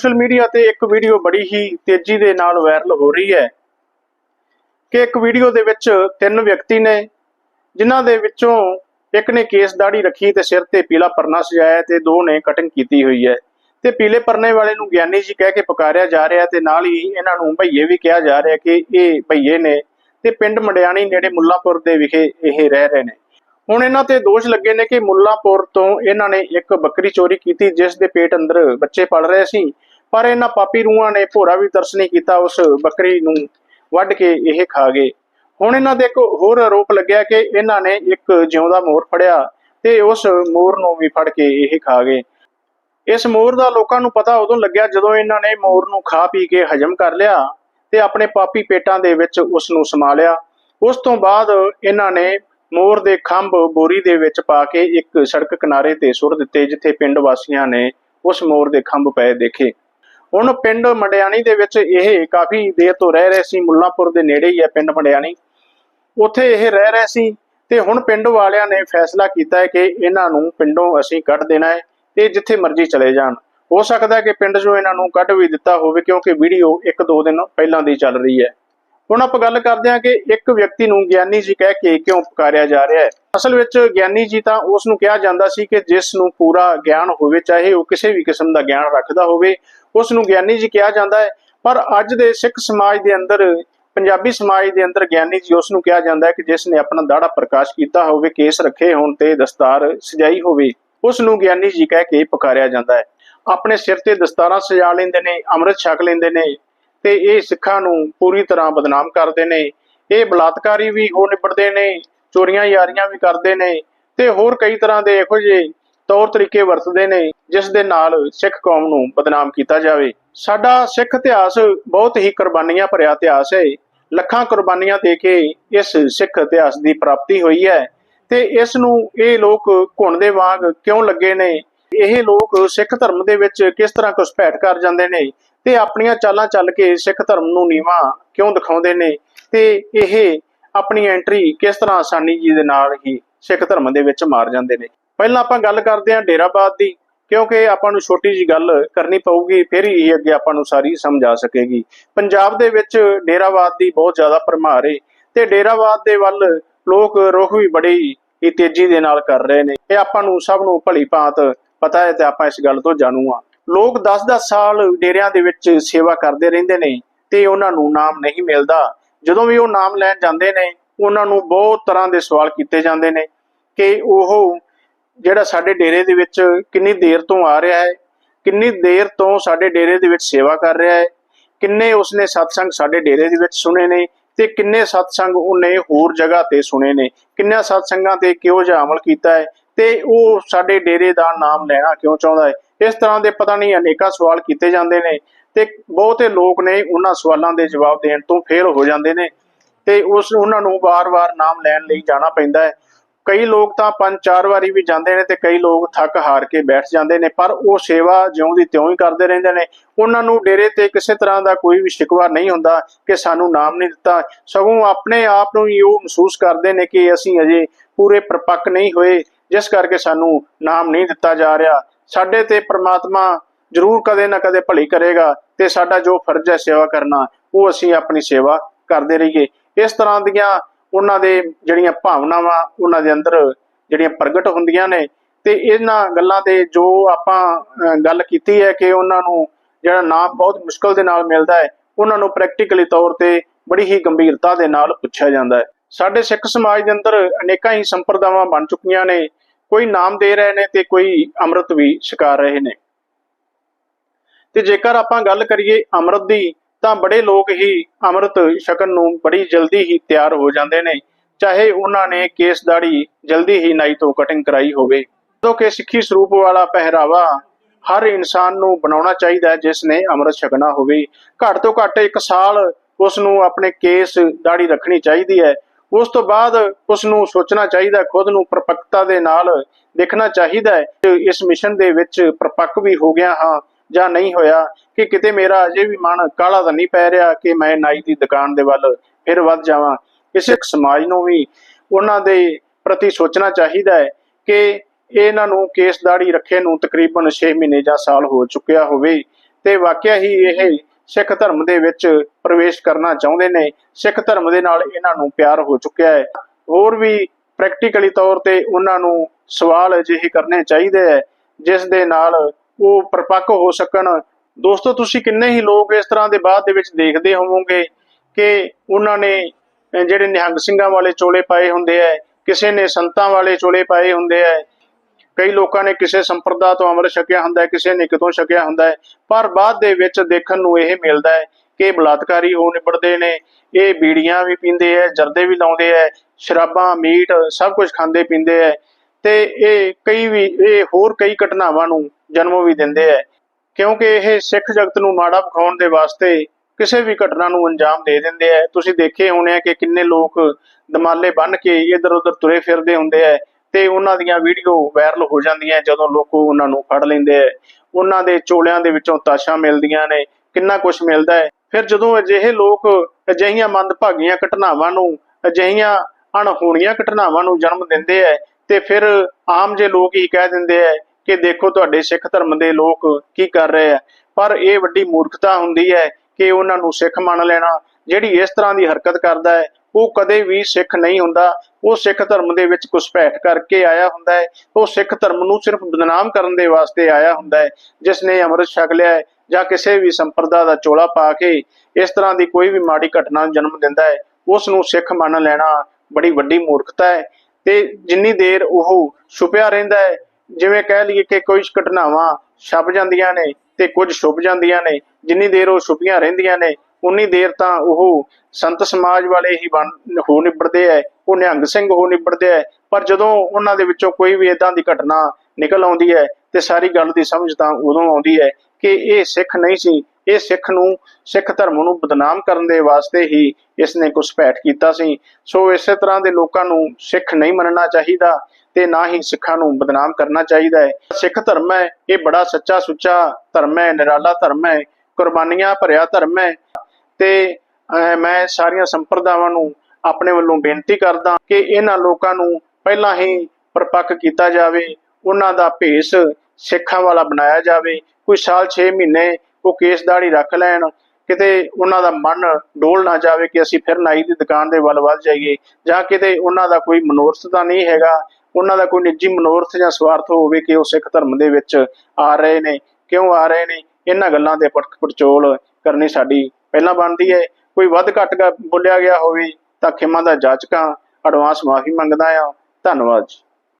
Social media ਤੇ ਇੱਕ video ਬੜੀ ਹੀ ਤੇਜ਼ੀ ਦੇ ਨਾਲ ਵਾਇਰਲ ਹੋ ਰਹੀ ਹੈ ਕਿ ਇੱਕ ਵੀਡੀਓ ਦੇ ਵਿੱਚ ਤਿੰਨ ਵਿਅਕਤੀ ਨੇ, ਜਿਨ੍ਹਾਂ ਦੇ ਵਿੱਚੋਂ ਇੱਕ ਨੇ ਕੇਸ ਦਾੜੀ ਰੱਖੀ ਤੇ ਸਿਰ ਤੇ ਪੀਲਾ ਪਰਨਾ ਸਜਾਇਆ ਤੇ ਦੋ ਨੇ ਕਟਿੰਗ ਕੀਤੀ ਹੋਈ ਹੈ। ਤੇ ਪੀਲੇ ਪਰਨੇ ਵਾਲੇ ਨੂੰ ਗਿਆਨੀ ਜੀ ਕਹਿ ਕੇ ਪੁਕਾਰਿਆ ਜਾ ਰਿਹਾ ਤੇ ਨਾਲ ਹੀ ਇਹਨਾਂ ਨੂੰ ਭਈਏ ਵੀ ਕਿਹਾ ਜਾ ਰਿਹਾ ਕਿ ਇਹ ਭਈਏ ਨੇ ਤੇ ਪਿੰਡ ਮੰਡਿਆਣੀ ਨੇੜੇ ਮੁੱਲਾਪੁਰ ਦੇ ਵਿਖੇ ਇਹ ਰਹਿ ਰਹੇ ਨੇ। ਹੁਣ ਇਹਨਾਂ ਤੇ ਦੋਸ਼ ਲੱਗੇ ਨੇ ਕਿ ਮੁੱਲਾਪੁਰ ਤੋਂ ਇਹਨਾਂ ਨੇ ਇੱਕ ਬੱਕਰੀ ਚੋਰੀ ਕੀਤੀ, ਜਿਸ ਦੇ ਪੇਟ ਅੰਦਰ ਬੱਚੇ ਪਲ ਰਹੇ ਸੀ। ਪਰ ਇਹਨਾਂ ਪਾਪੀ ਰੂਹਾਂ ਨੇ ਭੋਰਾ ਵੀ ਤਰਸ ਨਹੀਂ ਕੀਤਾ, ਉਸ ਬੱਕਰੀ ਨੂੰ ਵੱਢ ਕੇ ਇਹ ਖਾ ਗਏ। ਹੁਣ ਇਹਨਾਂ ਦੇ ਇੱਕ ਹੋਰ ਆਰੋਪ ਲੱਗਿਆ ਕਿ ਇਹਨਾਂ ਨੇ ਇੱਕ ਜਿਉਂਦਾ ਮੋਰ ਫੜਿਆ ਤੇ ਉਸ ਮੋਰ ਨੂੰ ਵੀ ਫੜ ਕੇ ਇਹ ਖਾ ਗਏ। ਇਸ ਮੋਰ ਦਾ ਲੋਕਾਂ ਨੂੰ ਪਤਾ ਉਦੋਂ ਲੱਗਿਆ ਜਦੋਂ ਇਹਨਾਂ ਨੇ ਮੋਰ ਨੂੰ ਖਾ ਪੀ ਕੇ ਹਜਮ ਕਰ ਲਿਆ ਤੇ ਆਪਣੇ ਪਾਪੀ ਪੇਟਾਂ ਦੇ ਵਿੱਚ ਉਸ ਨੂੰ ਸਮਾ ਲਿਆ ਉਸ ਤੋਂ ਬਾਅਦ ਇਹਨਾਂ ਨੇ ਮੋਰ ਦੇ ਖੰਭ ਬੋਰੀ ਦੇ ਵਿੱਚ ਪਾ ਕੇ ਇੱਕ ਸੜਕ ਕਿਨਾਰੇ ਤੇ ਸੁੱਟ ਦਿੱਤੇ, ਜਿੱਥੇ ਪਿੰਡ ਵਾਸੀਆਂ ਨੇ ਉਸ ਮੋਰ ਦੇ ਖੰਭ ਪਏ ਦੇਖੇ। ਹੁਣ ਪਿੰਡ ਮੰਡਿਆਣੀ ਦੇ ਵਿੱਚ ਇਹ ਕਾਫੀ ਦੇਰ ਤੋਂ ਰਹਿ ਰਹੇ ਸੀ, ਮੁੱਲਾਂਪੁਰ ਦੇ ਨੇੜੇ ਹੀ ਹੈ ਪਿੰਡ ਮੰਡਿਆਣੀ। ਉੱਥੇ ਇਹ ਰਹਿ ਰਹੇ ਸੀ ਤੇ ਹੁਣ ਪਿੰਡ ਵਾਲਿਆਂ ਨੇ ਫੈਸਲਾ ਕੀਤਾ ਹੈ ਕਿ ਇਹਨਾਂ ਨੂੰ ਪਿੰਡੋਂ ਅਸੀਂ ਕੱਢ ਦੇਣਾ ਹੈ ਤੇ ਜਿੱਥੇ ਮਰਜ਼ੀ ਚਲੇ ਜਾਣ। ਹੋ ਸਕਦਾ ਹੈ ਕਿ ਪਿੰਡ 'ਚੋਂ ਇਹਨਾਂ ਨੂੰ ਕੱਢ ਵੀ ਦਿੱਤਾ ਹੋਵੇ ਕਿਉਂਕਿ ਵੀਡੀਓ ਇੱਕ ਦੋ ਦਿਨ ਪਹਿਲਾਂ ਦੀ ਚੱਲ ਰਹੀ ਹੈ। ਹੁਣ ਆਪਾਂ ਗੱਲ ਕਰਦੇ ਹਾਂ ਕਿ ਇੱਕ ਵਿਅਕਤੀ ਨੂੰ ਗਿਆਨੀ ਜੀ ਕਹਿ ਕੇ ਕਿਉਂ ਪੁਕਾਰਿਆ ਜਾ ਰਿਹਾ ਹੈ। ਅਸਲ ਵਿੱਚ ਗਿਆਨੀ ਜੀ ਤਾਂ ਉਸ ਨੂੰ ਕਿਹਾ ਜਾਂਦਾ ਸੀ ਕਿ ਜਿਸ ਨੂੰ ਪੂਰਾ ਗਿਆਨ ਹੋਵੇ, ਚਾਹੇ ਉਹ ਕਿਸੇ ਵੀ ਕਿਸਮ ਦਾ ਗਿਆਨ ਰੱਖਦਾ ਹੋਵੇ ਉਸ ਨੂੰ ਗਿਆਨੀ ਜੀ ਕਿਹਾ ਜਾਂਦਾ ਹੈ। ਪਰ ਅੱਜ ਦੇ ਸਿੱਖ ਸਮਾਜ ਦੇ ਅੰਦਰ, ਪੰਜਾਬੀ ਸਮਾਜ ਦੇ ਅੰਦਰ ਗਿਆਨੀ ਜੀ ਉਸ ਨੂੰ ਕਿਹਾ ਜਾਂਦਾ ਹੈ ਕਿ ਜਿਸ ਨੇ ਆਪਣਾ ਦਾੜਾ ਪ੍ਰਕਾਸ਼ ਕੀਤਾ ਹੋਵੇ, ਕੇਸ ਰੱਖੇ ਹੋਣ ਤੇ ਦਸਤਾਰ ਸਜਾਈ ਹੋਵੇ ਉਸ ਨੂੰ ਗਿਆਨੀ ਜੀ ਕਹਿ ਕੇ ਪੁਕਾਰਿਆ ਜਾਂਦਾ ਹੈ। ਆਪਣੇ ਸਿਰ ਤੇ ਦਸਤਾਰਾਂ ਸਜਾ ਲੈਂਦੇ ਨੇ, ਅੰਮ੍ਰਿਤ ਛਕ ਲੈਂਦੇ ਨੇ ਤੇ ਇਹ ਸਿੱਖਾਂ ਨੂੰ ਪੂਰੀ ਤਰ੍ਹਾਂ ਬਦਨਾਮ ਕਰਦੇ ਨੇ। ਇਹ ਬਲਾਤਕਾਰੀ ਵੀ ਹੋ ਨਿਬੜਦੇ ਨੇ, ਚੋਰੀਆਂ ਯਾਰੀਆਂ ਵੀ ਕਰਦੇ ਨੇ ਤੇ ਹੋਰ ਕਈ ਤਰ੍ਹਾਂ ਦੇ ਇਹੋ ਜਿਹੇ ਤੌਰ ਤਰੀਕੇ ਵਰਤਦੇ ਨੇ, ਜਿਸ ਦੇ ਨਾਲ ਸਿੱਖ ਕੌਮ ਨੂੰ ਬਦਨਾਮ ਕੀਤਾ ਜਾਵੇ। ਸਾਡਾ ਸਿੱਖ ਇਤਿਹਾਸ ਬਹੁਤ ਹੀ ਕੁਰਬਾਨੀਆਂ ਭਰਿਆ ਇਤਿਹਾਸ ਹੈ। ਲੱਖਾਂ ਕੁਰਬਾਨੀਆਂ ਦੇ ਕੇ ਇਸ ਸਿੱਖ ਇਤਿਹਾਸ ਦੀ ਪ੍ਰਾਪਤੀ ਹੋਈ ਹੈ ਤੇ ਇਸ ਨੂੰ ਇਹ ਲੋਕ ਘੁਣ ਦੇ ਵਾਂਗ ਕਿਉਂ ਲੱਗੇ ਨੇ? ਇਹ ਲੋਕ ਸਿੱਖ ਧਰਮ ਦੇ ਵਿੱਚ ਕਿਸ ਤਰ੍ਹਾਂ ਘੁਸਪੈਠ ਕਰ ਜਾਂਦੇ ਨੇ ਤੇ ਆਪਣੀਆਂ ਚਾਲਾਂ ਚੱਲ ਕੇ ਸਿੱਖ ਧਰਮ ਨੂੰ ਨੀਵਾਂ ਕਿਉਂ ਦਿਖਾਉਂਦੇ ਨੇ ਤੇ ਇਹ ਆਪਣੀ ਐਂਟਰੀ ਕਿਸ ਤਰ੍ਹਾਂ ਆਸਾਨੀ ਜੀ ਦੇ ਨਾਲ ਹੀ ਸਿੱਖ ਧਰਮ ਦੇ ਵਿੱਚ ਮਾਰ ਜਾਂਦੇ ਨੇ। ਪਹਿਲਾਂ ਆਪਾਂ ਗੱਲ ਕਰਦੇ ਹਾਂ ਡੇਰਾਬਾਦ ਦੀ, ਕਿਉਂਕਿ ਆਪਾਂ ਨੂੰ ਛੋਟੀ ਜੀ ਗੱਲ ਕਰਨੀ ਪਊਗੀ, ਫਿਰ ਹੀ ਅੱਗੇ ਆਪਾਂ ਨੂੰ ਸਾਰੀ ਸਮਝ ਆ ਸਕੇਗੀ। ਪੰਜਾਬ ਦੇ ਵਿੱਚ ਡੇਰਾਬਾਦ ਦੀ ਬਹੁਤ ਜ਼ਿਆਦਾ ਭਰਮਾਰ ਏ ਤੇ ਡੇਰਾਬਾਦ ਦੇ ਵੱਲ ਲੋਕ ਰੁਖ ਵੀ ਬੜੀ ਹੀ ਤੇਜ਼ੀ ਦੇ ਨਾਲ ਕਰ ਰਹੇ ਨੇ। ਇਹ ਆਪਾਂ ਨੂੰ ਸਭ ਨੂੰ ਭਲੀ ਭਾਂਤ ਪਤਾ ਹੈ ਤੇ ਆਪਾਂ ਇਸ ਗੱਲ ਤੋਂ ਜਾਣੂ ਆ ਲੋਕ 10-10 ਸਾਲ ਡੇਰਿਆਂ ਦੇ ਵਿੱਚ ਸੇਵਾ ਕਰਦੇ ਰਹਿੰਦੇ ਨੇ ਤੇ ਉਹਨਾਂ ਨੂੰ ਨਾਮ ਨਹੀਂ ਮਿਲਦਾ। ਜਦੋਂ ਵੀ ਉਹ ਨਾਮ ਲੈਣ ਜਾਂਦੇ ਨੇ, ਉਹਨਾਂ ਨੂੰ ਬਹੁਤ ਤਰ੍ਹਾਂ ਦੇ ਸਵਾਲ ਕੀਤੇ ਜਾਂਦੇ ਨੇ ਕਿ ਉਹ ਜਿਹੜਾ ਸਾਡੇ ਡੇਰੇ ਦੇ ਵਿੱਚ ਕਿੰਨੀ ਦੇਰ ਤੋਂ ਆ ਰਿਹਾ ਹੈ, ਕਿੰਨੀ ਦੇਰ ਤੋਂ ਸਾਡੇ ਡੇਰੇ ਦੇ ਵਿੱਚ ਸੇਵਾ ਕਰ ਰਿਹਾ ਹੈ, ਕਿੰਨੇ ਉਸਨੇ ਸਤਸੰਗ ਸਾਡੇ ਡੇਰੇ ਦੇ ਵਿੱਚ ਸੁਣੇ ਨੇ ਤੇ ਕਿੰਨੇ ਸਤਸੰਗ ਉਹਨੇ ਹੋਰ ਜਗ੍ਹਾ ਤੇ ਸੁਣੇ ਨੇ ਕਿੰਨੇ ਸਤਸੰਗਾਂ ਤੇ ਕਿਉਂ ਜਿਹਾ ਅਮਲ ਕੀਤਾ ਹੈ ਤੇ ਉਹ ਸਾਡੇ ਡੇਰੇ ਦਾ ਨਾਮ ਲੈਣਾ ਕਿਉਂ ਚਾਹੁੰਦਾ ਹੈ? ਇਸ ਤਰ੍ਹਾਂ ਦੇ ਪਤਾ ਨਹੀਂ ਅਨੇਕਾਂ ਸਵਾਲ ਕੀਤੇ ਜਾਂਦੇ ਨੇ ਤੇ ਬਹੁਤੇ ਲੋਕ ਨੇ ਉਹਨਾਂ ਸਵਾਲਾਂ ਦੇ ਜਵਾਬ ਦੇਣ ਤੋਂ ਫੇਲ ਹੋ ਜਾਂਦੇ ਨੇ ਤੇ ਉਸ ਉਹਨਾਂ ਨੂੰ ਵਾਰ-ਵਾਰ ਨਾਮ ਲੈਣ ਲਈ ਜਾਣਾ ਪੈਂਦਾ ਹੈ। ਕਈ ਲੋਕ ਤਾਂ ਪੰਜ ਚਾਰ ਵਾਰੀ ਵੀ ਜਾਂਦੇ ਨੇ ਤੇ ਕਈ ਲੋਕ ਥੱਕ ਹਾਰ ਕੇ ਬੈਠ ਜਾਂਦੇ ਨੇ, ਪਰ ਉਹ ਸੇਵਾ ਜਿਉਂ ਦੀ ਤਿਉਂ ਹੀ ਕਰਦੇ ਰਹਿੰਦੇ ਨੇ। ਉਹਨਾਂ ਨੂੰ ਡੇਰੇ ਤੇ ਕਿਸੇ ਤਰ੍ਹਾਂ ਦਾ ਕੋਈ ਵੀ ਸ਼ਿਕਵਾ ਨਹੀਂ ਹੁੰਦਾ ਕਿ ਸਾਨੂੰ ਨਾਮ ਨਹੀਂ ਦਿੱਤਾ। ਸਗੋਂ ਆਪਣੇ ਆਪ ਨੂੰ ਹੀ ਉਹ ਮਹਿਸੂਸ ਕਰਦੇ ਨੇ ਕਿ ਅਸੀਂ ਅਜੇ ਪੂਰੇ ਪਰਪੱਕ ਨਹੀਂ ਹੋਏ। ਜਿਸ ਕਰਕੇ ਸਾਨੂੰ ਨਾਮ ਨਹੀਂ ਦਿੱਤਾ ਜਾ ਰਿਹਾ। ਸਾਡੇ ਤੇ ਪ੍ਰਮਾਤਮਾ ਜ਼ਰੂਰ ਕਦੇ ਨਾ ਕਦੇ ਭਲੀ ਕਰੇਗਾ ਤੇ ਸਾਡਾ ਜੋ ਫਰਜ਼ ਹੈ ਸੇਵਾ ਕਰਨਾ, ਉਹ ਅਸੀਂ ਆਪਣੀ ਸੇਵਾ ਕਰਦੇ ਰਹੀਏ। ਇਸ ਤਰ੍ਹਾਂ ਦੀਆਂ ਉਹਨਾਂ ਦੇ ਜਿਹੜੀਆਂ ਭਾਵਨਾਵਾਂ, ਉਹਨਾਂ ਦੇ ਅੰਦਰ ਜਿਹੜੀਆਂ ਪ੍ਰਗਟ ਹੁੰਦੀਆਂ ਨੇ ਤੇ ਇਹਨਾਂ ਗੱਲਾਂ ਤੇ ਜੋ ਆਪਾਂ ਗੱਲ ਕੀਤੀ ਹੈ ਕਿ ਉਹਨਾਂ ਨੂੰ ਜਿਹੜਾ ਨਾਮ ਬਹੁਤ ਮੁਸ਼ਕਲ ਦੇ ਨਾਲ ਮਿਲਦਾ ਹੈ, ਉਹਨਾਂ ਨੂੰ ਪ੍ਰੈਕਟੀਕਲੀ ਤੌਰ ਤੇ ਬੜੀ ਹੀ ਗੰਭੀਰਤਾ ਦੇ ਨਾਲ ਪੁੱਛਿਆ ਜਾਂਦਾ ਹੈ। ਸਾਡੇ ਸਿੱਖ ਸਮਾਜ ਦੇ ਅੰਦਰ ਅਨੇਕਾਂ ਹੀ ਸੰਪਰਦਾਵਾਂ ਬਣ ਚੁੱਕੀਆਂ ਨੇ, ਕੋਈ ਨਾਮ ਦੇ ਰਹੇ ਨੇ ਤੇ ਕੋਈ ਅੰਮ੍ਰਿਤ ਵੀ ਛਕਾ ਰਹੇ ਨੇ। ਤੇ ਜੇਕਰ ਆਪਾਂ ਗੱਲ ਕਰੀਏ ਅੰਮ੍ਰਿਤ ਦੀ, ਤਾਂ ਬੜੇ ਲੋਕ ਹੀ ਅੰਮ੍ਰਿਤ ਛਕਣ ਨੂੰ ਬੜੀ ਜਲਦੀ ਹੀ ਤਿਆਰ ਹੋ ਜਾਂਦੇ ਨੇ, ਚਾਹੇ ਉਹਨਾਂ ਨੇ ਕੇਸ ਦਾੜੀ ਜਲਦੀ ਹੀ ਨਾਈ ਤੋਂ ਕਟਿੰਗ ਕਰਾਈ ਹੋਵੇ। ਜਦੋਂ ਕਿ ਸਿੱਖੀ ਸਰੂਪ ਵਾਲਾ ਪਹਿਰਾਵਾ ਹਰ ਇਨਸਾਨ ਨੂੰ ਬਣਾਉਣਾ ਚਾਹੀਦਾ ਹੈ, ਜਿਸ ਨੇ ਅੰਮ੍ਰਿਤ ਛਕਣਾ ਹੋਵੇ। ਘੱਟ ਤੋਂ ਘੱਟ ਇੱਕ ਸਾਲ ਉਸ ਨੂੰ ਆਪਣੇ ਕੇਸ ਦਾੜੀ ਰੱਖਣੀ ਚਾਹੀਦੀ ਹੈ ਉਸ ਤੋਂ ਬਾਅਦ ਉਸ ਨੂੰ ਸੋਚਣਾ ਚਾਹੀਦਾ ਖੁਦ ਨੂੰ ਪਰਪੱਕਤਾ ਦੇ ਨਾਲ ਦੇਖਣਾ ਚਾਹੀਦਾ ਹੈ ਕਿ ਇਸ ਮਿਸ਼ਨ ਦੇ ਵਿੱਚ ਪ੍ਰਪੱਕ ਵੀ ਹੋ ਗਿਆ ਹਾਂ ਜਾਂ ਨਹੀਂ ਹੋਇਆ, ਕਿ ਕਿਤੇ ਮੇਰਾ ਅਜੇ ਵੀ ਮਨ ਕਾਲਾ ਤਾਂ ਨਹੀਂ ਪੈ ਰਿਹਾ ਕਿ ਮੈਂ ਨਾਈ ਦੀ ਦੁਕਾਨ ਦੇ ਵੱਲ ਫਿਰ ਵੱਧ ਜਾਵਾਂ। ਕਿਸੇ ਸਮਾਜ ਨੂੰ ਵੀ ਉਹਨਾਂ ਦੇ ਪ੍ਰਤੀ ਸੋਚਣਾ ਚਾਹੀਦਾ ਹੈ ਕਿ ਇਹਨਾਂ ਨੂੰ ਕੇਸ ਦਾੜੀ ਰੱਖੇ ਨੂੰ ਤਕਰੀਬਨ 6 ਮਹੀਨੇ ਜਾਂ ਸਾਲ ਹੋ ਚੁੱਕਿਆ ਹੋਵੇ ਤੇ ਵਾਕਿਆ ਹੀ ਇਹ ਸਿੱਖ ਧਰਮ ਦੇ ਵਿੱਚ ਪ੍ਰਵੇਸ਼ ਕਰਨਾ ਚਾਹੁੰਦੇ ਨੇ। ਸਿੱਖ ਧਰਮ ਦੇ ਨਾਲ ਇਹਨਾਂ ਨੂੰ ਪਿਆਰ ਹੋ ਚੁੱਕਿਆ ਹੈ। ਹੋਰ ਵੀ ਪ੍ਰੈਕਟੀਕਲੀ ਤੌਰ ਤੇ ਉਹਨਾਂ ਨੂੰ ਸਵਾਲ ਅਜਿਹੇ ਕਰਨੇ ਚਾਹੀਦੇ ਹੈ, ਜਿਸ ਦੇ ਨਾਲ ਉਹ ਪਰਪੱਕ ਹੋ ਸਕਣ। ਦੋਸਤੋ, ਤੁਸੀਂ ਕਿੰਨੇ ਹੀ ਲੋਕ ਇਸ ਤਰ੍ਹਾਂ ਦੇ ਬਾਅਦ ਦੇ ਵਿੱਚ ਦੇਖਦੇ ਹੋਵੋਗੇ ਕਿ ਉਹਨਾਂ ਨੇ ਜਿਹੜੇ ਨਿਹੰਗ ਸਿੰਘਾਂ ਵਾਲੇ ਚੋਲੇ ਪਾਏ ਹੁੰਦੇ ਐ ਕਿਸੇ ਨੇ ਸੰਤਾਂ ਵਾਲੇ ਚੋਲੇ ਪਾਏ ਹੁੰਦੇ ਐ ਕਈ ਲੋਕਾਂ ਨੇ ਕਿਸੇ ਸੰਪਰਦਾ ਤੋਂ ਅੰਮ੍ਰਿਤ ਛਕਿਆ ਹੁੰਦਾ ਹੈ, ਕਿਸੇ ਨੇ ਕਿਤੋਂ ਛਕਿਆ ਹੁੰਦਾ ਹੈ, ਪਰ ਬਾਅਦ ਦੇ ਵਿੱਚ ਦੇਖਣ ਨੂੰ ਇਹ ਮਿਲਦਾ ਹੈ ਕਿ ਬਲਾਤਕਾਰੀ ਹੋ ਨਿਬੜਦੇ ਨੇ, ਇਹ ਬੀੜੀਆਂ ਵੀ ਪੀਂਦੇ ਐ ਜਰਦੇ ਵੀ ਲਾਉਂਦੇ ਐ ਸ਼ਰਾਬਾਂ, ਮੀਟ ਸਭ ਕੁਝ ਖਾਂਦੇ ਪੀਂਦੇ ਐ ਤੇ ਇਹ ਕਈ ਵੀ, ਇਹ ਹੋਰ ਕਈ ਘਟਨਾਵਾਂ ਨੂੰ ਜਨਮ ਵੀ ਦਿੰਦੇ ਐ ਕਿਉਂਕਿ ਇਹ ਸਿੱਖ ਜਗਤ ਨੂੰ ਮਾੜਾ ਵਿਖਾਉਣ ਦੇ ਵਾਸਤੇ ਕਿਸੇ ਵੀ ਘਟਨਾ ਨੂੰ ਅੰਜਾਮ ਦੇ ਦਿੰਦੇ ਐ ਤੁਸੀਂ ਦੇਖੇ ਹੋਣੇ ਆ ਕਿ ਕਿੰਨੇ ਲੋਕ ਦਮਾਲੇ ਬੰਨ ਕੇ ਇੱਧਰ ਉੱਧਰ ਤੁਰੇ ਫਿਰਦੇ ਹੁੰਦੇ ਐ ਤੇ ਉਹਨਾਂ ਦੀਆਂ ਵੀਡੀਓ ਵਾਇਰਲ ਹੋ ਜਾਂਦੀਆਂ ਜਦੋਂ ਲੋਕ ਉਹਨਾਂ ਨੂੰ ਫੜ ਲੈਂਦੇ ਐ ਉਹਨਾਂ ਦੇ ਚੋਲਿਆਂ ਦੇ ਵਿੱਚੋਂ ਤਾਸ਼ਾਂ ਮਿਲਦੀਆਂ ਨੇ, ਕਿੰਨਾ ਕੁਝ ਮਿਲਦਾ ਹੈ। ਫਿਰ ਜਦੋਂ ਅਜਿਹੇ ਲੋਕ ਅਜਿਹੀਆਂ ਮੰਦਭਾਗੀਆਂ ਘਟਨਾਵਾਂ ਨੂੰ, ਅਜਿਹੀਆਂ ਅਣਹੋਣੀਆਂ ਘਟਨਾਵਾਂ ਨੂੰ ਜਨਮ ਦਿੰਦੇ ਐ ਤੇ ਫਿਰ ਆਮ ਜੇ ਲੋਕ ਹੀ ਕਹਿ ਦਿੰਦੇ ਐ ਕਿ ਦੇਖੋ ਤੁਹਾਡੇ ਸਿੱਖ ਧਰਮ ਦੇ ਲੋਕ ਕੀ ਕਰ ਰਹੇ ਆ ਪਰ ਇਹ ਵੱਡੀ ਮੂਰਖਤਾ ਹੁੰਦੀ ਹੈ ਕਿ ਉਹਨਾਂ ਨੂੰ ਸਿੱਖ ਮੰਨ ਲੈਣਾ, ਜਿਹੜੀ ਇਸ ਤਰ੍ਹਾਂ ਦੀ ਹਰਕਤ ਕਰਦਾ ਹੈ ਉਹ ਕਦੇ ਵੀ ਸਿੱਖ ਨਹੀਂ ਹੁੰਦਾ। ਉਹ ਸਿੱਖ ਧਰਮ ਦੇ ਵਿੱਚ ਘੁਸਪੈਠ ਕਰਕੇ ਆਇਆ ਹੁੰਦਾ ਹੈ। ਉਹ ਸਿੱਖ ਧਰਮ ਨੂੰ ਸਿਰਫ ਬਦਨਾਮ ਕਰਨ ਦੇ ਵਾਸਤੇ ਆਇਆ ਹੁੰਦਾ ਹੈ। ਜਿਸ ਨੇ ਅੰਮ੍ਰਿਤ ਛਕ ਲਿਆ ਹੈ ਜਾਂ ਕਿਸੇ ਵੀ ਸੰਪਰਦਾ ਦਾ ਚੋਲਾ ਪਾ ਕੇ ਇਸ ਤਰ੍ਹਾਂ ਦੀ ਕੋਈ ਵੀ ਮਾੜੀ ਘਟਨਾ ਨੂੰ ਜਨਮ ਦਿੰਦਾ ਹੈ, ਉਸ ਨੂੰ ਸਿੱਖ ਮੰਨ ਲੈਣਾ ਬੜੀ ਵੱਡੀ ਮੂਰਖਤਾ ਹੈ ਤੇ ਜਿੰਨੀ ਦੇਰ ਉਹ ਛੁਪਿਆ ਰਹਿੰਦਾ ਹੈ, ਜਿਵੇਂ ਕਹਿ ਲਈਏ ਕਿ ਕੁਝ ਘਟਨਾਵਾਂ ਛਪ ਜਾਂਦੀਆਂ ਨੇ ਤੇ ਕੁਝ ਛੁਪ ਜਾਂਦੀਆਂ ਨੇ, ਜਿੰਨੀ ਦੇਰ ਉਹ ਛੁਪੀਆਂ ਰਹਿੰਦੀਆਂ ਨੇ ਉਨੀ ਦੇਰ ਤਾਂ ਉਹ ਸੰਤ ਸਮਾਜ ਵਾਲੇ ਹੀ ਹੋ ਨਿਬੜਦੇ ਐ, ਉਹ ਨਿਹੰਗ ਸਿੰਘ ਹੋ ਨਿਬੜਦੇ ਐ, ਪਰ ਜਦੋਂ ਉਹਨਾਂ ਦੇ ਵਿੱਚੋਂ ਕੋਈ ਵੀ ਇਦਾਂ ਦੀ ਘਟਨਾ ਨਿਕਲ ਆਉਂਦੀ ਹੈ ਤੇ ਸਾਰੀ ਗੱਲ ਦੀ ਸਮਝ ਤਾਂ ਉਦੋਂ ਆਉਂਦੀ ਹੈ ਕਿ ਇਹ ਸਿੱਖ ਨਹੀਂ ਸੀ, ਇਹ ਸਿੱਖ ਨੂੰ, ਸਿੱਖ ਧਰਮ ਨੂੰ ਬਦਨਾਮ ਕਰਨ ਦੇ ਵਾਸਤੇ ਹੀ ਇਸ ਨੇ ਘੁਸਪੈਠ ਕੀਤਾ ਸੀ। ਸੋ ਇਸੇ ਤਰ੍ਹਾਂ ਦੇ ਲੋਕਾਂ ਨੂੰ ਸਿੱਖ ਨਹੀਂ ਮੰਨਣਾ ਚਾਹੀਦਾ ਤੇ ਨਾ ਹੀ ਸਿੱਖਾਂ ਨੂੰ ਬਦਨਾਮ ਕਰਨਾ ਚਾਹੀਦਾ ਹੈ ਸਿੱਖ ਧਰਮ ਹੈ ਇਹ ਬੜਾ ਸੱਚਾ ਸੁੱਚਾ ਧਰਮ ਹੈ ਨਿਰਾਲਾ ਧਰਮ ਹੈ ਕੁਰਬਾਨੀਆਂ ਭਰਿਆ ਧਰਮ ਹੈ ਤੇ ਅਹ, ਮੈਂ ਸਾਰੀਆਂ ਸੰਪਰਦਾਵਾਂ ਨੂੰ ਆਪਣੇ ਵੱਲੋਂ ਬੇਨਤੀ ਕਰਦਾ ਕਿ ਇਹਨਾਂ ਲੋਕਾਂ ਨੂੰ ਪਹਿਲਾਂ ਹੀ ਪਰਪੱਕ ਕੀਤਾ ਜਾਵੇ ਉਹਨਾਂ ਦਾ ਭੇਸ ਸਿੱਖਾਂ ਵਾਲਾ ਬਣਾਇਆ ਜਾਵੇ ਕੋਈ ਸਾਲ 6 ਮਹੀਨੇ ਉਹ ਕੇਸ ਦਾੜੀ ਰੱਖ ਲੈਣ ਕਿਤੇ ਉਹਨਾਂ ਦਾ ਮਨ ਡੋਲ ਨਾ ਜਾਵੇ ਕਿ ਅਸੀਂ ਫਿਰ ਨਾਈ ਦੀ ਦੁਕਾਨ ਦੇ ਵੱਲ ਵੱਧ ਜਾਈਏ ਜਾਂ ਕਿਤੇ ਉਹਨਾਂ ਦਾ ਕੋਈ ਮਨੋਰਥ ਤਾਂ ਨਹੀਂ ਹੈਗਾ ਉਹਨਾਂ ਦਾ ਕੋਈ ਨਿੱਜੀ ਮਨੋਰਥ ਜਾਂ ਸਵਾਰਥ ਹੋਵੇ ਕਿ ਉਹ ਸਿੱਖ ਧਰਮ ਦੇ ਵਿੱਚ ਆ ਰਹੇ ਨੇ ਕਿਉਂ ਆ ਰਹੇ ਨੇ ਇਹਨਾਂ ਗੱਲਾਂ ਦੇ ਪਟਕ ਪੜਚੋਲ ਕਰਨੀ ਸਾਡੀ ਪਹਿਲਾਂ ਬਣਦੀ ਹੈ ਕੋਈ ਵੱਧ ਘੱਟ ਗ- ਬੋਲਿਆ ਗਿਆ ਹੋਵੇ ਤਾਂ ਖਿਮਾ ਦਾ ਜਾਚਕਾਂ ਐਡਵਾਂਸ ਮਾਫੀ ਮੰਗਦਾ ਆ। ਧੰਨਵਾਦ ਜੀ।